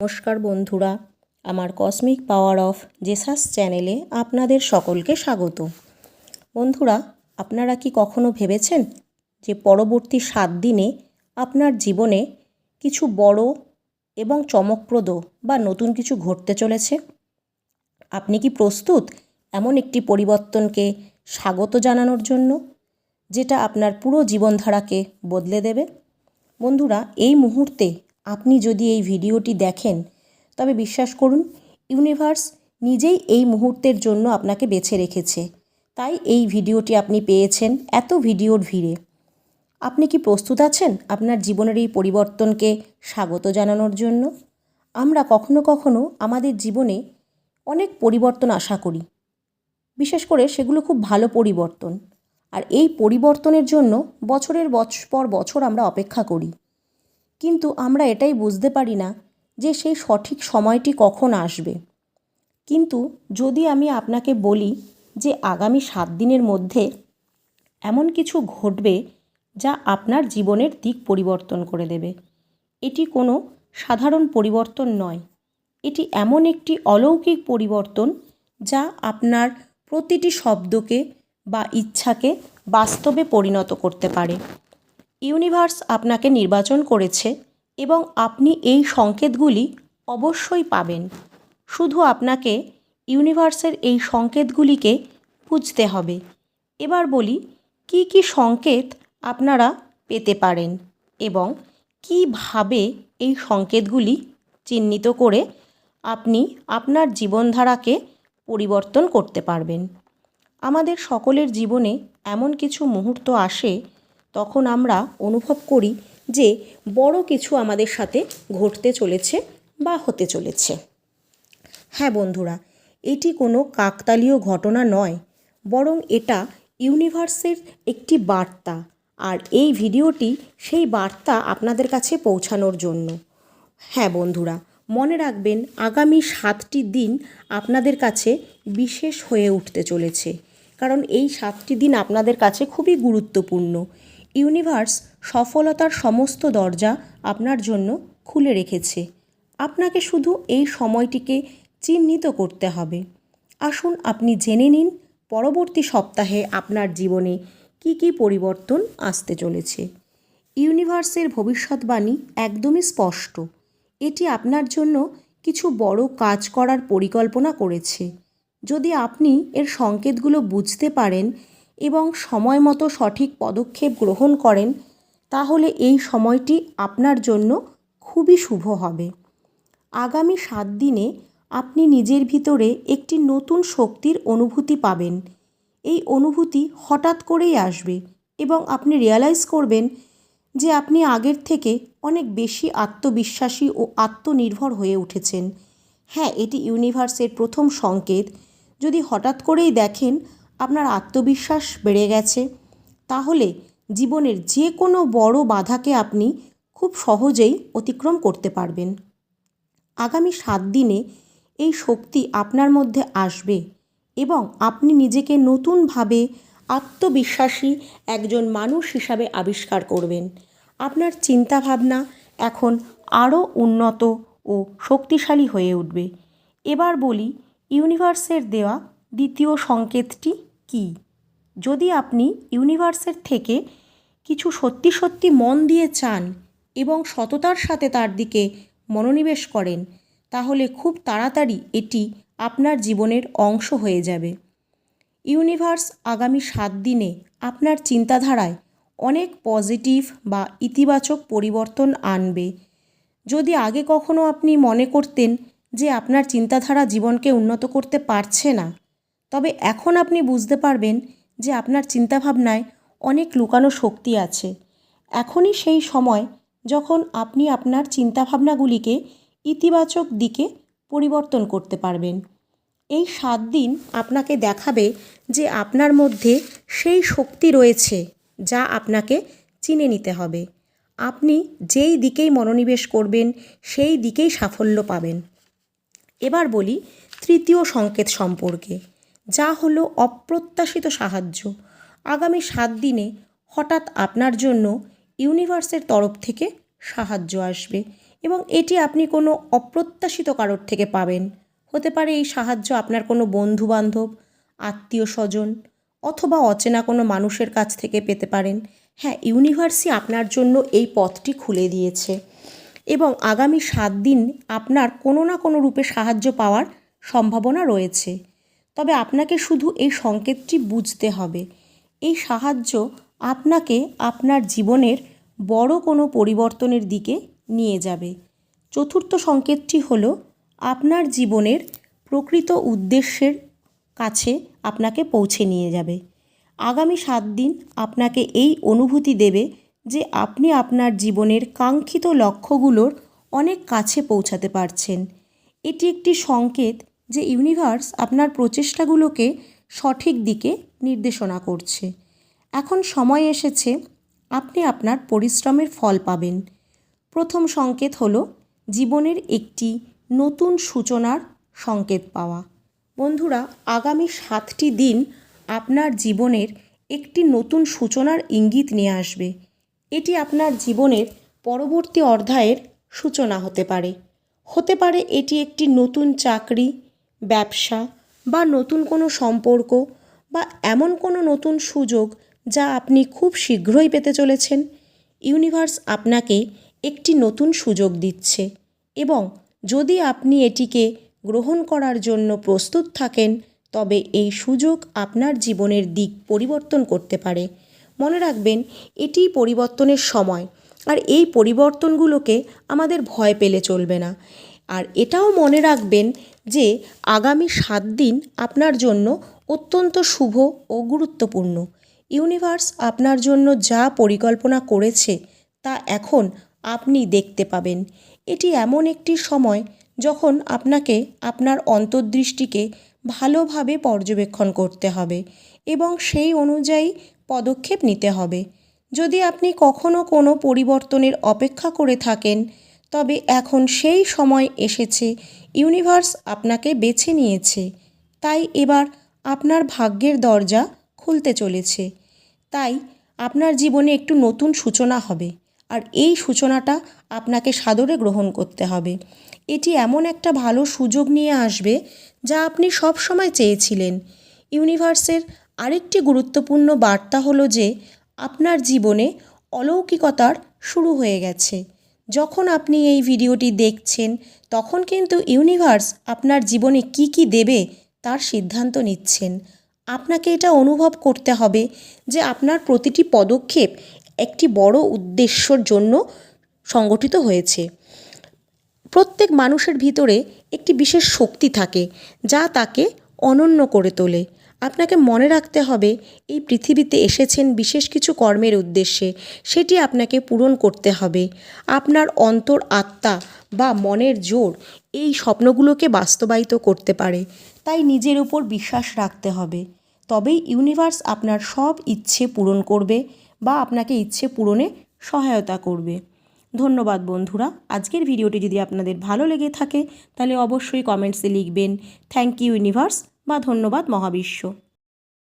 নমস্কার বন্ধুরা, আমার কসমিক পাওয়ার অফ জেসাস চ্যানেলে আপনাদের সকলকে স্বাগত। বন্ধুরা, আপনারা কি কখনো ভেবেছেন যে পরবর্তী সাত দিনে আপনার জীবনে কিছু বড় এবং চমকপ্রদ বা নতুন কিছু ঘটতে চলেছে? আপনি কি প্রস্তুত এমন একটি পরিবর্তনকে স্বাগত জানানোর জন্য, যেটা আপনার পুরো জীবনধারাকে বদলে দেবে? বন্ধুরা, এই মুহূর্তে আপনি যদি এই ভিডিওটি দেখেন, তবে বিশ্বাস করুন, ইউনিভার্স নিজেই এই মুহূর্তের জন্য আপনাকে বেছে রেখেছে। তাই এই ভিডিওটি আপনি পেয়েছেন এত ভিডিওর ভিড়ে। আপনি কি প্রস্তুত আছেন আপনার জীবনের এই পরিবর্তনকে স্বাগত জানানোর জন্য? আমরা কখনো কখনো আমাদের জীবনে অনেক পরিবর্তন আশা করি। বিশেষ করে সেগুলো খুব ভালো পরিবর্তন। আর এই পরিবর্তনের জন্য বছরের বছর পর বছর আমরা অপেক্ষা করি। কিন্তু আমরা এটাই বুঝতে পারি না যে সেই সঠিক সময়টি কখন আসবে। কিন্তু যদি আমি আপনাকে বলি যে আগামী সাত দিনের মধ্যে এমন কিছু ঘটবে যা আপনার জীবনের দিক পরিবর্তন করে দেবে। এটি কোনো সাধারণ পরিবর্তন নয়। এটি এমন একটি অলৌকিক পরিবর্তন যা আপনার প্রতিটি শব্দকে বা ইচ্ছাকে বাস্তবে পরিণত করতে পারে। ইউনিভার্স আপনাকে নির্বাচন করেছে এবং আপনি এই সংকেতগুলি অবশ্যই পাবেন। শুধু আপনাকে ইউনিভার্সের এই সংকেতগুলিকে বুঝতে হবে। এবার বলি, কি কি সংকেত আপনারা পেতে পারেন এবং কীভাবে এই সংকেতগুলি চিহ্নিত করে আপনি আপনার জীবনধারাকে পরিবর্তন করতে পারবেন। আমাদের সকলের জীবনে এমন কিছু মুহূর্ত আসে তখন আমরা অনুভব করি যে বড় কিছু আমাদের সাথে ঘটতে চলেছে বা হতে চলেছে। হ্যাঁ বন্ধুরা, এটি কোনো কাকতালীয় ঘটনা নয়, বরং এটা ইউনিভার্সের একটি বার্তা। আর এই ভিডিওটি সেই বার্তা আপনাদের কাছে পৌঁছানোর জন্য। হ্যাঁ বন্ধুরা, মনে রাখবেন আগামী সাতটি দিন আপনাদের কাছে বিশেষ হয়ে উঠতে চলেছে। কারণ এই সাতটি দিন আপনাদের কাছে খুবই গুরুত্বপূর্ণ। ইউনিভার্স সফলতার সমস্ত দরজা আপনার জন্য খুলে রেখেছে। আপনাকে শুধু এই সময়টিকে চিহ্নিত করতে হবে। আসুন আপনি জেনে নিন, পরবর্তী সপ্তাহে আপনার জীবনে কি কি পরিবর্তন আসতে চলেছে। ইউনিভার্সের ভবিষ্যৎবাণী একদমই স্পষ্ট। এটি আপনার জন্য কিছু বড় কাজ করার পরিকল্পনা করেছে। যদি আপনি এর সংকেতগুলো বুঝতে পারেন এবং সময় মতো সঠিক পদক্ষেপ গ্রহণ করেন, তাহলে এই সময়টি আপনার জন্য খুবই শুভ হবে। আগামী সাত দিনে আপনি নিজের ভিতরে একটি নতুন শক্তির অনুভূতি পাবেন। এই অনুভূতি হঠাৎ করেই আসবে এবং আপনি রিয়ালাইজ করবেন যে আপনি আগের থেকে অনেক বেশি আত্মবিশ্বাসী ও আত্মনির্ভর হয়ে উঠেছেন। হ্যাঁ এটি ইউনিভার্সের প্রথম সংকেত। যদি হঠাৎ করেই দেখেন আপনার আত্মবিশ্বাস বেড়ে গেছে, তাহলে জীবনের যে কোনো বড় বাধাকে আপনি খুব সহজেই অতিক্রম করতে পারবেন। আগামী সাত দিনে এই শক্তি আপনার মধ্যে আসবে এবং আপনি নিজেকে নতুনভাবে আত্মবিশ্বাসী একজন মানুষ হিসাবে আবিষ্কার করবেন। আপনার চিন্তাভাবনা এখন আরও উন্নত ও শক্তিশালী হয়ে উঠবে। এবার বলি ইউনিভার্সের দেওয়া দ্বিতীয় সংকেতটি কী? যদি আপনি ইউনিভার্সের থেকে কিছু সত্যি সত্যি মন দিয়ে চান এবং সততার সাথে তার দিকে মনোনিবেশ করেন, তাহলে খুব তাড়াতাড়ি এটি আপনার জীবনের অংশ হয়ে যাবে। ইউনিভার্স আগামী সাত দিনে আপনার চিন্তাধারায় অনেক পজিটিভ বা ইতিবাচক পরিবর্তন আনবে। যদি আগে কখনো আপনি মনে করতেন যে আপনার চিন্তাধারা জীবনকে উন্নত করতে পারছে না তবে এখন আপনি বুঝতে পারবেন যে আপনার চিন্তাভাবনায় অনেক লুকানো শক্তি আছে। এখনই সেই সময় যখন আপনি আপনার চিন্তাভাবনাগুলিকে ইতিবাচক দিকে পরিবর্তন করতে পারবেন। এই সাত দিন আপনাকে দেখাবে যে আপনার মধ্যে সেই শক্তি রয়েছে যা আপনাকে চিনে নিতে হবে। আপনি যেই দিকেই মনোনিবেশ করবেন, সেই দিকেই সাফল্য পাবেন। এবার বলি তৃতীয় সংকেত সম্পর্কে। যা হলো অপ্রত্যাশিত সাহায্য। আগামী সাত দিনে হঠাৎ আপনার জন্য ইউনিভার্সের তরফ থেকে সাহায্য আসবে এবং এটি আপনি কোনো অপ্রত্যাশিত কারোর থেকে পাবেন। হতে পারে এই সাহায্য আপনার কোনো বন্ধুবান্ধব আত্মীয় স্বজন অথবা অচেনা কোনো মানুষের কাছ থেকে পেতে পারেন। হ্যাঁ ইউনিভার্সই আপনার জন্য এই পথটি খুলে দিয়েছে এবং আগামী সাত দিন আপনার কোনো না কোনো রূপে সাহায্য পাওয়ার সম্ভাবনা রয়েছে। তবে আপনাকে শুধু এই সংকেতটি বুঝতে হবে। এই সাহায্য আপনাকে আপনার জীবনের বড় কোনো পরিবর্তনের দিকে নিয়ে যাবে। চতুর্থ সংকেতটি হল, আপনার জীবনের প্রকৃত উদ্দেশ্যের কাছে আপনাকে পৌঁছে নিয়ে যাবে। আগামী সাত দিন আপনাকে এই অনুভূতি দেবে যে আপনি আপনার জীবনের কাঙ্ক্ষিত লক্ষ্যগুলোর অনেক কাছে পৌঁছাতে পারছেন। এটি একটি সংকেত যে ইউনিভার্স আপনার প্রচেষ্টাগুলোকে সঠিক দিকে নির্দেশনা করছে। এখন সময় এসেছে, আপনি আপনার পরিশ্রমের ফল পাবেন। প্রথম সংকেত হলো জীবনের একটি নতুন সূচনার সংকেত পাওয়া। বন্ধুরা, আগামী সাতটি দিন আপনার জীবনের একটি নতুন সূচনার ইঙ্গিত নিয়ে আসবে। এটি আপনার জীবনের পরবর্তী অধ্যায়ের সূচনা হতে পারে। হতে পারে এটি একটি নতুন চাকরি ব্যবসা বা নতুন কোনো সম্পর্ক বা এমন কোনো নতুন সুযোগ যা আপনি খুব শীঘ্রই পেতে চলেছেন, ইউনিভার্স আপনাকে একটি নতুন সুযোগ দিচ্ছে এবং যদি আপনি এটিকে গ্রহণ করার জন্য প্রস্তুত থাকেন, তবে এই সুযোগ আপনার জীবনের দিক পরিবর্তন করতে পারে। মনে রাখবেন এটিই পরিবর্তনের সময়, আর এই পরিবর্তনগুলোকে আমাদের ভয় পেলে চলবে না। আর এটাও মনে রাখবেন যে আগামী সাত দিন আপনার জন্য অত্যন্ত শুভ ও গুরুত্বপূর্ণ। ইউনিভার্স আপনার জন্য যা পরিকল্পনা করেছে তা এখন আপনি দেখতে পাবেন। এটি এমন একটি সময় যখন আপনাকে আপনার অন্তর্দৃষ্টিকে ভালোভাবে পর্যবেক্ষণ করতে হবে এবং সেই অনুযায়ী পদক্ষেপ নিতে হবে। যদি আপনি কখনও কোনো পরিবর্তনের অপেক্ষা করে থাকেন তবে এখন সেই সময় এসেছে, ইউনিভার্স আপনাকে বেছে নিয়েছে। তাই এবার আপনার ভাগ্যের দরজা খুলতে চলেছে। তাই আপনার জীবনে একটু নতুন সূচনা হবে আর এই সূচনাটা আপনাকে সাদরে গ্রহণ করতে হবে। এটি এমন একটা ভালো সুযোগ নিয়ে আসবে যা আপনি সব সময় চেয়েছিলেন। ইউনিভার্সের আরেকটি গুরুত্বপূর্ণ বার্তা হলো যে আপনার জীবনে অলৌকিকতার শুরু হয়ে গেছে। যখন আপনি এই ভিডিওটি দেখছেন, তখন কিন্তু ইউনিভার্স আপনার জীবনে কি কি দেবে তার সিদ্ধান্ত নিচ্ছেন। আপনাকে এটা অনুভব করতে হবে যে আপনার প্রতিটি পদক্ষেপ একটি বড় উদ্দেশ্যর জন্য সংগঠিত হয়েছে। প্রত্যেক মানুষের ভিতরে একটি বিশেষ শক্তি থাকে যা তাকে অনন্য করে তোলে। আপনাকে মনে রাখতে হবে, এই পৃথিবীতে এসেছেন বিশেষ কিছু কর্মের উদ্দেশ্যে, সেটি আপনাকে পূরণ করতে হবে। আপনার অন্তর আত্মা বা মনের জোর এই স্বপ্নগুলোকে বাস্তবায়িত করতে পারে, তাই নিজের উপর বিশ্বাস রাখতে হবে। তবেই ইউনিভার্স আপনার সব ইচ্ছে পূরণ করবে বা আপনাকে ইচ্ছে পূরণে সহায়তা করবে। ধন্যবাদ বন্ধুরা, আজকের ভিডিওটি যদি আপনাদের ভালো লেগে থাকে, তাহলে অবশ্যই কমেন্টসে লিখবেন থ্যাংক ইউ ইউনিভার্স বা ধন্যবাদ মহাবিশ্ব।